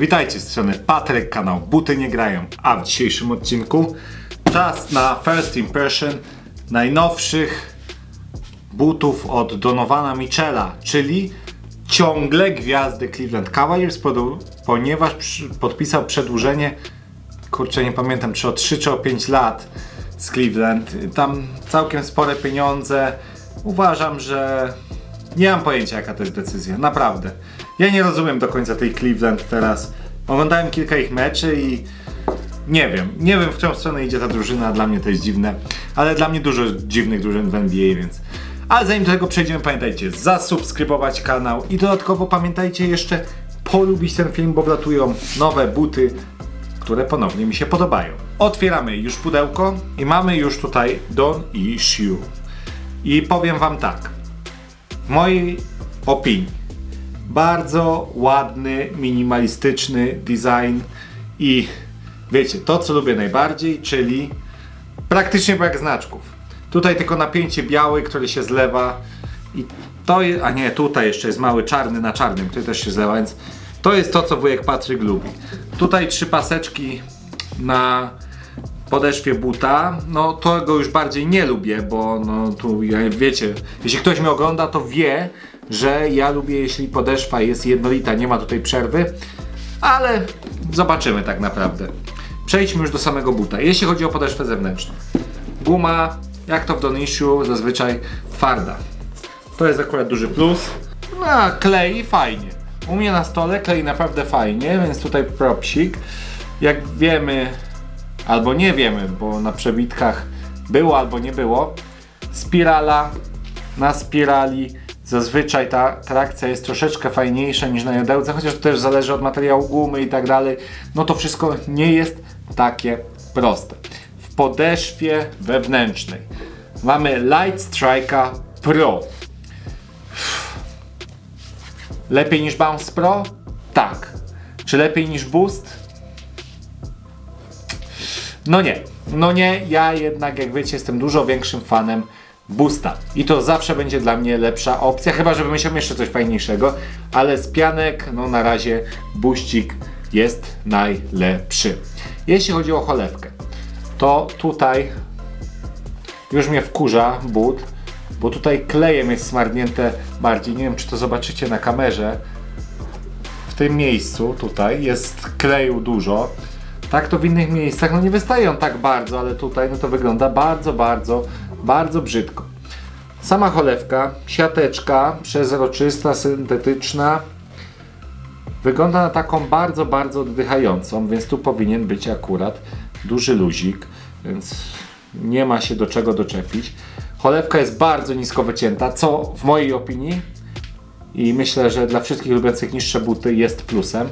Witajcie z strony Patryk, kanał Buty Nie Grają, a w dzisiejszym odcinku czas na First Impression najnowszych butów od Donovana Michela, czyli ciągle gwiazdy Cleveland Cavaliers, ponieważ podpisał przedłużenie, kurczę nie pamiętam czy o 3 czy o 5 lat z Cleveland. Tam całkiem spore pieniądze. Uważam, że nie mam pojęcia jaka to jest decyzja, naprawdę. Ja nie rozumiem do końca tej Cleveland teraz. Oglądałem kilka ich meczy i nie wiem, nie wiem w którą stronę idzie ta drużyna, dla mnie to jest dziwne, ale dla mnie dużo dziwnych drużyn w NBA, więc... Ale zanim do tego przejdziemy, pamiętajcie zasubskrybować kanał i dodatkowo pamiętajcie jeszcze polubić ten film, bo wlatują nowe buty, które ponownie mi się podobają. Otwieramy już pudełko i mamy już tutaj Don i Shoe. I powiem wam tak, w mojej opinii bardzo ładny, minimalistyczny design i wiecie, to co lubię najbardziej, czyli praktycznie brak znaczków. Tutaj tylko napięcie białe, które się zlewa i to jest, a nie, tutaj jeszcze jest mały czarny na czarnym, który też się zlewa, więc to jest to, co wujek Patryk lubi. Tutaj trzy paseczki na podeszwie buta, no to go już bardziej nie lubię, bo no tu wiecie, jeśli ktoś mnie ogląda, to wie, że ja lubię, jeśli podeszwa jest jednolita, nie ma tutaj przerwy, ale zobaczymy tak naprawdę. Przejdźmy już do samego buta. Jeśli chodzi o podeszwę zewnętrzną. Guma, jak to w Donishu, zazwyczaj twarda. To jest akurat duży plus. No, klei fajnie. U mnie na stole klei naprawdę fajnie, więc tutaj propsik. Jak wiemy, albo nie wiemy, bo na przebitkach było albo nie było, spirala na spirali zazwyczaj ta trakcja jest troszeczkę fajniejsza niż na jodełce, chociaż to też zależy od materiału gumy i tak dalej. No to wszystko nie jest takie proste. W podeszwie wewnętrznej mamy Light Strike'a Pro. Lepiej niż Bounce Pro? Tak. Czy lepiej niż Boost? No nie, no nie, ja jednak jak wiecie jestem dużo większym fanem Boosta i to zawsze będzie dla mnie lepsza opcja, chyba że wymyślą jeszcze coś fajniejszego, ale z pianek, no na razie Boościk jest najlepszy. Jeśli chodzi o cholewkę, to tutaj już mnie wkurza but, bo tutaj klejem jest smarnięte bardziej, nie wiem czy to zobaczycie na kamerze, w tym miejscu tutaj jest kleju dużo. Tak to w innych miejscach no nie wystaje on tak bardzo, ale tutaj no to wygląda bardzo, bardzo, bardzo brzydko. Sama cholewka, siateczka przezroczysta, syntetyczna. Wygląda na taką bardzo, bardzo oddychającą, więc tu powinien być akurat duży luzik, więc nie ma się do czego doczepić. Cholewka jest bardzo nisko wycięta, co w mojej opinii i myślę, że dla wszystkich lubiących niższe buty jest plusem.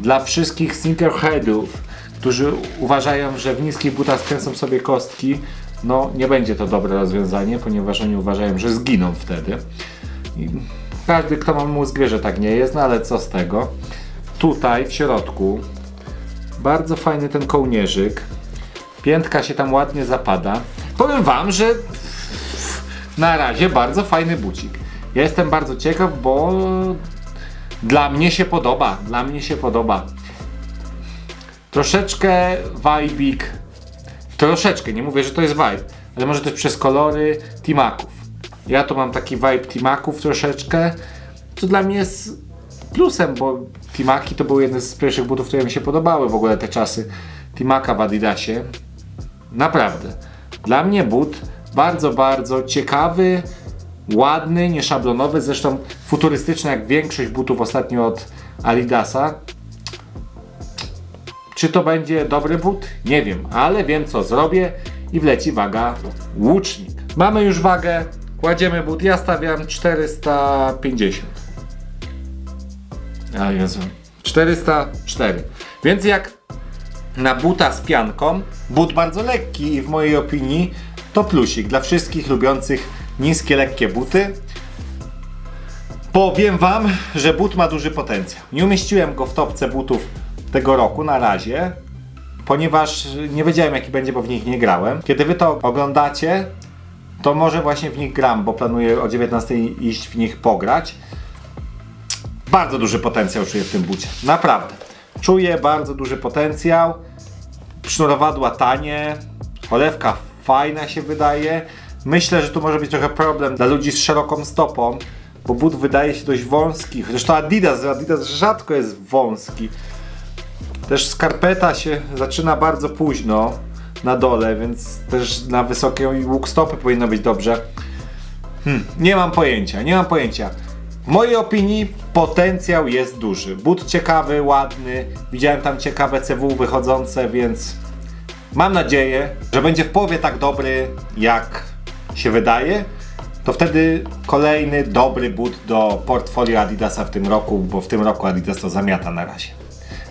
Dla wszystkich sneakerheadów, którzy uważają, że w niskich butach skręcą sobie kostki, no nie będzie to dobre rozwiązanie, ponieważ oni uważają, że zginą wtedy. I każdy, kto ma mózg wie, że tak nie jest, no ale co z tego. Tutaj w środku bardzo fajny ten kołnierzyk. Piętka się tam ładnie zapada. Powiem wam, że na razie bardzo fajny bucik. Ja jestem bardzo ciekaw, bo dla mnie się podoba. Dla mnie się podoba. Troszeczkę vibik. Troszeczkę, nie mówię, że to jest vibe, ale może też przez kolory Timaków. Ja tu mam taki vibe Timaków troszeczkę, co dla mnie jest plusem, bo Timaki to były jedne z pierwszych butów, które mi się podobały w ogóle te czasy Timaka w Adidasie. Naprawdę. Dla mnie but bardzo, bardzo ciekawy, ładny, nieszablonowy, zresztą futurystyczny jak większość butów ostatnio od Adidasa. Czy to będzie dobry but? Nie wiem, ale wiem co zrobię i wleci waga łucznik. Mamy już wagę, kładziemy but, ja stawiam 450. A Jezu. 404. Więc jak na buta z pianką, but bardzo lekki i w mojej opinii to plusik dla wszystkich lubiących niskie, lekkie buty. Powiem wam, że but ma duży potencjał. Nie umieściłem go w topce butów tego roku na razie, ponieważ nie wiedziałem jaki będzie, bo w nich nie grałem. Kiedy wy to oglądacie, to może właśnie w nich gram, bo planuję o 19 iść w nich pograć. Bardzo duży potencjał czuję w tym bucie. Naprawdę. Czuję bardzo duży potencjał. Sznurowadła tanie, cholewka fajna się wydaje. Myślę, że tu może być trochę problem dla ludzi z szeroką stopą, bo but wydaje się dość wąski. Zresztą Adidas, Adidas rzadko jest wąski. Też skarpeta się zaczyna bardzo późno na dole, więc też na wysokie łuk stopy powinno być dobrze. Hmm, nie mam pojęcia, nie mam pojęcia. W mojej opinii potencjał jest duży. But ciekawy, ładny. Widziałem tam ciekawe CW wychodzące, więc mam nadzieję, że będzie w połowie tak dobry, jak się wydaje. To wtedy kolejny dobry but do portfolio Adidasa w tym roku, bo w tym roku Adidas to zamiata na razie.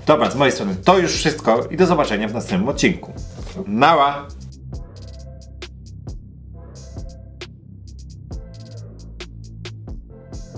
Dobra, z mojej strony to już wszystko i do zobaczenia w następnym odcinku. Nara!